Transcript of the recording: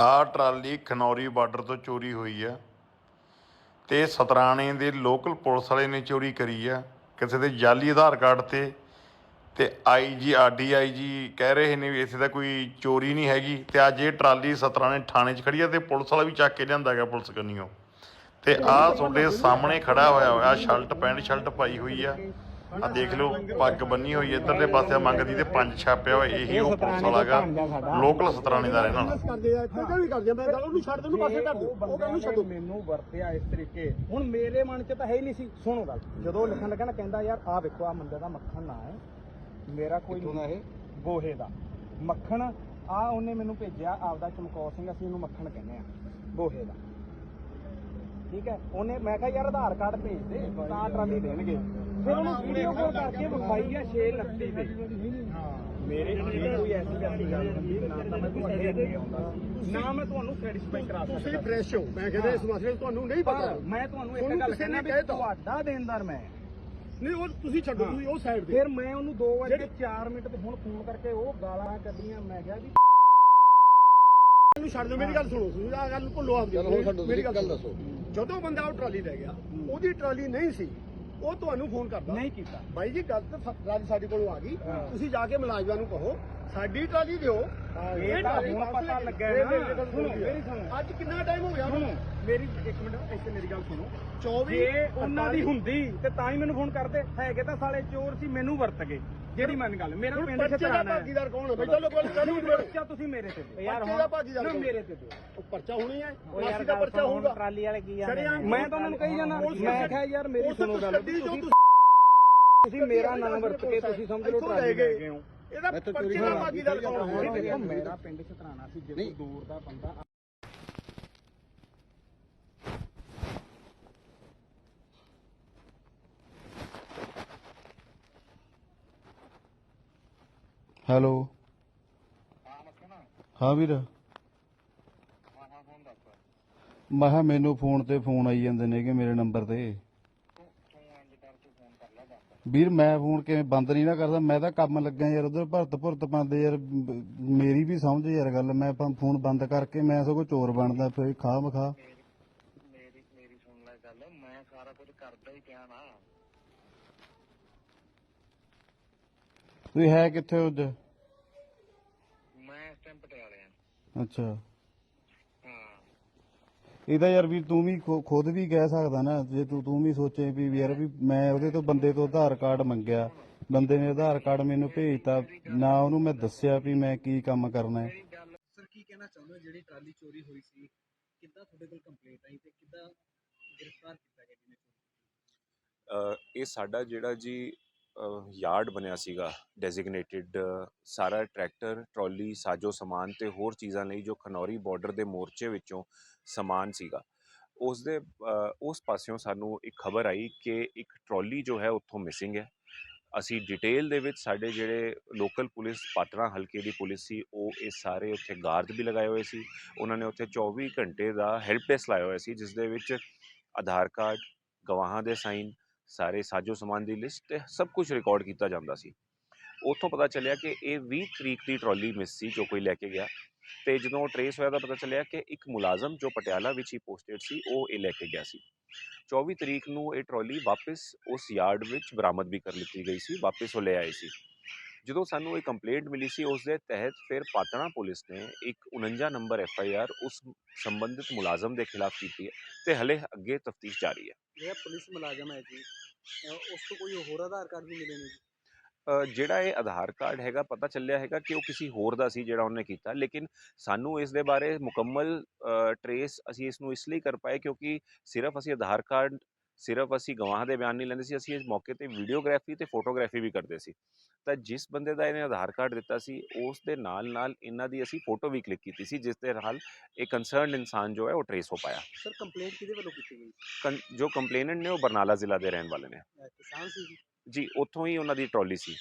ਆਹ trolley Khanauri border ਤੋਂ ਚੋਰੀ ਹੋਈ ਆ ਤੇ ਸਤਰਾਣੇ ਦੇ ਲੋਕਲ ਪੁਲਿਸ ਵਾਲੇ ਨੇ ਚੋਰੀ ਕਰੀ ਆ। ਕਿਸੇ ਦੇ ਜਾਲੀ ਆਧਾਰ ਕਾਰਡ ਤੇ ਤੇ ਆਈਜੀ ਆਰਡੀਆਈਜੀ ਕਹਿ ਰਹੇ ਨੇ ਵੀ ਇਸੇ ਦਾ ਕੋਈ ਚੋਰੀ ਨਹੀਂ ਹੈਗੀ ਤੇ ਅੱਜ ਇਹ ਟਰਾਲੀ ਸਤਰਾਣੇ ਥਾਣੇ 'ਚ ਖੜੀ ਆ ਤੇ ਪੁਲਿਸ ਵਾਲਾ ਵੀ ਚੱਕ ਕੇ ਲਿਆਂਦਾ ਗਿਆ ਪੁਲਿਸ ਕੰਨੀਓ। ਤੇ ਆਹ ਤੁਹਾਡੇ ਸਾਹਮਣੇ ਖੜਾ ਹੋਇਆ ਹੋਇਆ ਸ਼ਰਟ, ਪੈਂਟ ਸ਼ਰਟ ਪਾਈ ਹੋਈ ਆ। ਆ ਦੇਖ ਲਓ ਪੱਗ ਬੰਨੀ ਹੋਈ ਇਧਰਲੇ ਪਾਸੇ ਮੰਗਦੀ ਤੇ ਪੰਜ ਛਾਪਿਆ ਹੋਇਆ ਇਹੀ ਉਹ ਪੁਲਿਸ ਵਾਲਾ ਗਾ ਲੋਕਲ ਸਤਰਾਣੇ ਦਾ ਰਹਿਣ ਵਾਲਾ। ਕਰਦੇ ਆ ਇੱਥੇ ਵੀ ਕਰਦੇ ਆ ਮੈਂ ਗੱਲ ਉਹਨੂੰ ਛੱਡ ਦੇ ਉਹਨੂੰ ਪਾਸੇ ਕਰ ਦੇ ਉਹ ਗੱਲ ਨੂੰ ਛੱਡੋ ਮੈਨੂੰ ਵਰਤਿਆ ਇਸ ਤਰੀਕੇ। ਹੁਣ ਮੇਰੇ ਮਨ 'ਚ ਤਾਂ ਹੈ ਹੀ ਨਹੀਂ ਸੀ। ਸੁਣੋ ਗੱਲ। ਜਦੋਂ ਲਿਖਣ ਲੱਗਾ ਨਾ ਕਹਿੰਦਾ ਯਾਰ ਆਹ ਵੇਖੋ ਆ ਮੁੰਡੇ ਦਾ ਮੱਖਣ ਨਾ ਹੈ। ਮੇਰਾ ਕੋਈ ਇਹ? ਬੋਹੇ ਦਾ। ਮੱਖਣ ਆ ਉਹਨੇ ਮੈਨੂੰ ਭੇਜਿਆ ਆਪਦਾ ਚਮਕੌਰ ਸਿੰਘ ਅਸੀਂ ਉਹਨੂੰ ਮੱਖਣ ਕਹਿੰਦੇ ਆ ਬੋਹੇ ਦਾ। ਠੀਕ ਹੈ? ਉਹਨੇ ਮੈਂ ਕਿਹਾ ਯਾਰ ਆਧਾਰ ਕਾਰਡ ਭੇਜ ਦੇ ਤਾਂ ਟਰਾਲੀ ਦੇਣਗੇ। ਫਿਰ ਉਹਨੂੰ ਵੀਡੀਓ ਕਾਲ ਕਰਕੇ ਵਿਖਾਈ ਆ 629 ਤੇ। ਮੇਰੇ ਜੇ ਕੋਈ ਐਸੀ ਵੈਸੀ ਗੱਲ ਹੁੰਦੀ ਨਾ ਤਾਂ ਮੈਂ ਤੁਹਾਡੇ ਅੱਗੇ ਆਉਂਦਾ ਸੀ, ਨਾ ਮੈਂ ਤੁਹਾਨੂੰ ਸੈਟੀਸਫਾਈ ਕਰਾ ਸਕਦਾ। ਤੁਸੀਂ ਫਰੈਸ਼ ਹੋ। ਮੈਂ ਕਹਿੰਦਾ ਇਸ ਮਸਲੇ 'ਚ ਤੁਹਾਨੂੰ ਨਹੀਂ ਪਤਾ। ਪਰ ਮੈਂ ਤੁਹਾਨੂੰ ਇੱਕ ਤੁਹਾਨੂੰ ਗੱਲ ਕਿਸੇ ਨੇ ਕਹਿਣਾ ਵੀ ਕਹਿ ਤਾ। ਤੁਹਾਡਾ ਦੇਣਦਾਰ ਮੈਂ। ਨਹੀਂ ਉਹ ਤੁਸੀਂ ਛੱਡੋ ਤੁਸੀਂ ਉਹ ਸਾਈਡ ਤੇ। ਫਿਰ ਮੈਂ ਉਹਨੂੰ 2 ਵਜੇ ਜਿਹੜੀ- 4 ਮਿੰਟ ਤੇ ਹੁਣ ਫੋਨ ਕਰਕੇ ਉਹ ਗਾਲਾਂ ਕੱਢੀਆਂ ਮੈਂ ਕਿਹਾ ਵੀ ਇਹਨੂੰ ਛੱਡ ਦਿਓ ਮੇਰੀ ਗੱਲ ਸੁਣੋ। ਤੁਸੀਂ ਆ ਗੱਲ ਭੁੱਲੋ ਮੇਰੀ ਗੱਲ ਦੱਸੋ। ਜਦੋਂ ਬੰਦਾ ਉਹ ਟਰਾਲੀ ਲੈ ਗਿਆ ਉਹਦੀ ਟਰਾਲੀ ਨਹੀਂ ਸੀ। ਉਹ ਤੁਹਾਨੂੰ ਫੋਨ ਕਰਦਾ। ਨਹੀਂ ਕੀਤਾ। ਬਾਈ ਜੀ ਗੱਲ ਤਾਂ ਟਰਾਲੀ ਸਾਡੇ ਕੋਲੋਂ ਆ ਗਈ। ਤੁਸੀਂ ਜਾ ਕੇ ਮੁਲਾਜ਼ਮਾਂ ਨੂੰ ਕਹੋ। ਸਾਡੀ ਟਰਾਲੀ ਦਿਓ। ਇਹ ਤਾਂ ਹੁਣ ਪਤਾ ਲੈ ਲੱਗਾ ਕੇ- ਨਾ। ਮੇਰੀ ਸੁਣੋ, ਮੇਰੀ ਸੁਣੋ। ਅੱਜ ਕਿੰਨਾ ਟਾਈਮ ਹੋ ਗਿਆ? ਸੁਣੋ ਮੇਰੀ ਇੱਕ ਮਿੰਟ ਇੱਥੇ ਮੇਰੀ ਗੱਲ ਸੁਣੋ। 24 ਜੇ ਉਹਨਾਂ ਦੀ ਹੁੰਦੀ ਤੇ ਤਾਂ ਹੀ ਮੈਨੂੰ ਫੋਨ ਕਰਦੇ। ਹੈਗੇ ਤਾਂ ਸਾਲੇ ਚੋਰ ਸੀ ਮੈਨੂੰ ਵਰਤ ਗਏ। ਜਿਹੜੀ ਮੰਨ ਗੱਲ ਮੇਰਾ ਹੁਣ ਪਿੰਡ ਛਤਰਾਣਾ ਭਾਗੀਦਾਰ ਕੌਣ ਹੈ? ਬਈ ਚਲੋ ਗੱਲ ਕਰੀ ਪਰਚਾ ਤੁਸੀਂ ਮੇਰੇ ਤੇ ਦਿਓ। ਪਰਚੇ ਦਾ ਭਾਗੀਦਾਰ ਨਾ? ਮੇਰੇ ਤੇ ਦਿਓ। ਉਹ ਪਰਚਾ ਹੋਣੀ ਹੈ? ਯਾਰ ਦਾ ਪਰਚਾ ਹੋਊਗਾ। ਟਰਾਲੀ ਵਾਲੇ ਕੀ ਸ਼ਰੇਆਮ ਮੈਂ ਤਾਂ ਉਹਨਾਂ ਨੂੰ ਕਹੀ ਜਾਣਾ ਮੈਂ ਕਿਹਾ ਯਾਰ ਮੇਰੀ ਸੁਣੋ ਗੱਲ। ਤੁਸੀਂ ਮੇਰਾ ਨਾਮ ਵਰਤ ਕੇ ਤੁਸੀਂ ਸਮਝ ਲਓ ਟਰਾਲੀ ਲੈ ਗਏ। ਹੋ ਇਹਦਾ ਪਰਚੇ ਦਾ ਮੇਰਾ ਪਿੰਡ ਛਤਰਾਣਾ ਸੀ। ਦੂਰ ਦਾ ਬੰਦਾ। ਹੈਲੋ। ਹਾਂ ਵੀਰ। ਮੈਂ ਕਿਹਾ ਮੈਨੂੰ ਫੋਨ ਤੇ ਫੋਨ ਆਈ ਜਾਂਦੇ ਨੇਗੇ ਮੇਰੇ ਨੰਬਰ ਤੇ। ਵੀਰ ਮੈਂ ਫੋਨ ਕਿਵੇਂ ਬੰਦ ਨਹੀਂ ਨਾ ਕਰਦਾ ਮੈਂ ਤਾਂ ਕੰਮ ਲੱਗਾ ਯਾਰ ਉਧਰ ਭਰਤ ਭੁਰਤ ਪਾਉਂਦੇ ਯਾਰ ਬ- ਮੇਰੀ ਵੀ ਸਮਝ ਯਾਰ ਗੱਲ ਮੈਂ ਪ- ਫੋਨ ਬੰਦ ਕਰਕੇ ਮੈਂ ਸਗੋਂ ਚੋਰ ਬਣਦਾ ਫਿਰ ਖਾ ਮਖਾ। ਮੇਰੀ ਮੇਰੀ ਸੁਣ ਲੈ ਗੱਲ ਮੈਂ ਸਾਰਾ ਕੁਝ ਕਰਦਾ ਹੀ ਪਿਆ ਨਾ ਤੁਸੀਂ ਹੈ ਕਿੱਥੇ ਉੱਜ ਮੈਂ ਇਸ ਟਾਈਮ ਪਟਿਆਲੇ ਆ। ਅੱਛਾ। ਇਹਦਾ ਯਾਰ ਵੀ ਤੂੰ ਵੀ ਖੁ- ਖੁਦ ਵੀ ਕਹਿ ਸਕਦਾ ਨਾ ਜੇ ਤੂੰ ਤੂੰ ਵੀ ਸੋਚੇ ਵੀ ਯਾਰ ਵੀ ਮੈਂ ਉਹਦੇ ਤੋਂ ਬੰਦੇ ਤੋਂ ਆਧਾਰ ਕਾਰਡ ਮੰਗਿਆ ਬੰਦੇ ਨੇ ਆਧਾਰ ਕਾਰਡ ਮੈਨੂੰ ਭੇਜਤਾ ਨਾ ਉਹਨੂੰ ਮੈਂ ਦੱਸਿਆ ਵੀ ਮੈਂ ਕੀ ਕੰਮ ਕਰਨਾ ਹੈ। ਸਰ ਕੀ ਕਹਿਣਾ ਚਾਹੁੰਦੇ ਹੋ? ਜਿਹੜੀ ਟਰਾਲੀ ਚੋਰੀ ਹੋਈ ਸੀ ਕਿੱਦਾਂ ਤੁਹਾਡੇ ਕੋਲ ਕੰਪਲੇਂਟ ਆਈ ਤੇ ਕਿੱਦਾਂ ਗ੍ਰਿਫਤਾਰ ਕੀਤਾ ਗਿਆ ਜਿਹਨੇ ਚੋਰੀ ਅ, ਇਹ ਸਾਡਾ ਜਿਹੜਾ ਜੀ ਯਾਰਡ ਬਣਿਆ ਸੀਗਾ ਡੈਜ਼ਿਗਨੇਟਿਡ ਸਾਰਾ ਟਰੈਕਟਰ ਟਰਾਲੀ ਸਾਜੋ ਸਮਾਨ ਤੇ ਹੋਰ ਚੀਜ਼ਾਂ ਲਈ ਜੋ ਖਨੌਰੀ ਬਾਰਡਰ ਦੇ ਮੋਰਚੇ ਵਿੱਚੋਂ ਸਮਾਨ ਸੀਗਾ। ਉਸ ਦੇ ਉਸ ਪਾਸਿਓਂ ਸਾਨੂੰ ਇੱਕ ਖਬਰ ਆਈ ਕਿ ਇੱਕ ਟਰਾਲੀ ਜੋ ਹੈ ਉੱਥੋਂ ਮਿਸਿੰਗ ਹੈ। ਅਸੀਂ ਡਿਟੇਲ ਦੇ ਵਿੱਚ ਸਾਡੇ ਜਿਹੜੇ ਲੋਕਲ ਪੁਲਿਸ ਪਾਤਰਾ ਹਲਕੇ ਦੀ ਪੁਲਿਸ ਸੀ, ਉਹ ਇਹ ਸਾਰੇ ਉੱਥੇ ਗਾਰਡ ਵੀ ਲਗਾਏ ਹੋਏ ਸੀ। ਉਹਨਾਂ ਨੇ ਉੱਥੇ 24 ਘੰਟੇ ਦਾ ਹੈਲਪ ਡੈਸਕ ਲਾਇਆ ਹੋਇਆ ਸੀ ਜਿਸ ਦੇ ਵਿੱਚ ਆਧਾਰ ਕਾਰਡ, ਗਵਾਹਾਂ ਦੇ ਸਾਈਨ ਸਾਰੇ ਸਾਜੋ ਸਮਾਨ ਦੀ ਲਿਸਟ ਤੇ ਸਭ ਕੁਝ ਰਿਕਾਰਡ ਕੀਤਾ ਜਾਂਦਾ ਸੀ। ਉੱਥੋਂ ਪਤਾ ਚੱਲਿਆ ਕਿ ਇਹ 20 ਤਰੀਕ ਦੀ ਟਰਾਲੀ ਮਿਸ ਸੀ ਜੋ ਕੋਈ ਲੈ ਕੇ ਗਿਆ ਤੇ ਜਦੋਂ ਟਰੇਸ ਹੋਇਆ ਤਾਂ ਪਤਾ ਚੱਲਿਆ ਕਿ ਇੱਕ ਮੁਲਾਜ਼ਮ ਜੋ ਪਟਿਆਲਾ ਵਿੱਚ ਹੀ ਪੋਸਟਡ ਸੀ, ਉਹ ਇਹ ਲੈ ਕੇ ਗਿਆ ਸੀ। 24 ਤਰੀਕ ਨੂੰ ਇਹ ਟਰਾਲੀ ਵਾਪਸ ਉਸ ਯਾਰਡ ਵਿੱਚ ਬਰਾਮਦ ਵੀ ਕਰ ਲਿੱਤੀ ਗਈ ਸੀ, ਵਾਪਸ ਉਹ ਲੈ ਆਏ ਸੀ। ਜਦੋਂ ਸਾਨੂੰ ਇਹ ਕੰਪਲੇਂਟ ਮਿਲੀ ਸੀ ਉਸ ਦੇ ਤਹਿਤ ਫਿਰ ਪਾਤਣਾ ਪੁਲਿਸ ਨੇ ਇੱਕ 49 ਨੰਬਰ ਐਫ ਆਈ ਆਰ ਉਸ ਸੰਬੰਧਿਤ ਮੁਲਾਜ਼ਮ ਦੇ ਖਿਲਾਫ ਕੀਤੀ ਹੈ ਤੇ ਹਲੇ ਅੱਗੇ ਤਫਤੀਸ਼ ਜਾਰੀ ਹੈ। ਇਹ ਪੁਲਿਸ ਮੁਲਾਜ਼ਮ ਹੈ ਜੀ ਉਸ ਤੋਂ ਕੋਈ ਹੋਰ ਆਧਾਰ ਕਾਰਡ ਵੀ ਮਿਲੇ ਨੇ ਜੀ? ਜਿਹੜਾ ਇਹ ਆਧਾਰ ਕਾਰਡ ਹੈਗਾ ਪਤਾ ਚੱਲਿਆ ਹੈਗਾ ਕਿ ਉਹ ਕਿਸੇ ਹੋਰ ਦਾ ਸੀ ਜਿਹੜਾ ਉਹਨੇ ਕੀਤਾ ਲੇਕਿਨ ਸਾਨੂੰ ਇਸ ਦੇ ਬਾਰੇ ਮੁਕੰਮਲ ਟਰੇਸ ਅਸੀਂ ਇਸ ਨੂੰ ਇਸ ਲਈ ਕਰ ਪਾਏ ਕਿਉਂਕਿ ਸਿਰਫ ਅਸੀਂ ਆਧਾਰ ਕਾਰਡ ਸਿਰਫ ਅਸੀਂ ਗਵਾਹ ਦੇ ਬਿਆਨ ਨਹੀਂ ਲੈਂਦੇ ਸੀ ਅਸੀਂ ਇਸ ਮੌਕੇ ਤੇ ਵੀਡੀਓਗ੍ਰਾਫੀ ਤੇ ਫੋਟੋਗ੍ਰਾਫੀ ਵੀ ਕਰਦੇ ਸੀ। ਤਾਂ ਜਿਸ ਬੰਦੇ ਦਾ ਇਹਨੇ ਆਧਾਰ ਕਾਰਡ ਦਿੱਤਾ ਸੀ ਉਸ ਦੇ ਨਾਲ ਨਾਲ ਇਹਨਾਂ ਦੀ ਅਸੀਂ ਫੋਟੋ ਵੀ ਕਲਿੱਕ ਕੀਤੀ ਸੀ ਜਿਸ ਦੇ ਨਾਲ ਇਹ ਕੰਸਰਨਡ ਇਨਸਾਨ ਜੋ ਹੈ ਉਹ ਟਰੇਸ ਹੋ ਪਾਇਆ। ਸਰ ਕੰਪਲੇਂਟ ਕਿਹਦੇ ਵੱਲੋਂ ਕੀਤੀ ਗਈ? ਜੋ ਕੰਪਲੇਨੈਂਟ ਨੇ ਉਹ ਬਰਨਾਲਾ ਜ਼ਿਲ੍ਹਾ ਦੇ ਰਹਿਣ ਵਾਲੇ ਨੇ। ਕਿਸਾਨ ਸੀ ਜੀ? ਜੀ ਉੱਥੋਂ ਹੀ ਉਹਨਾਂ ਦੀ ਟਰਾਲੀ ਸੀ।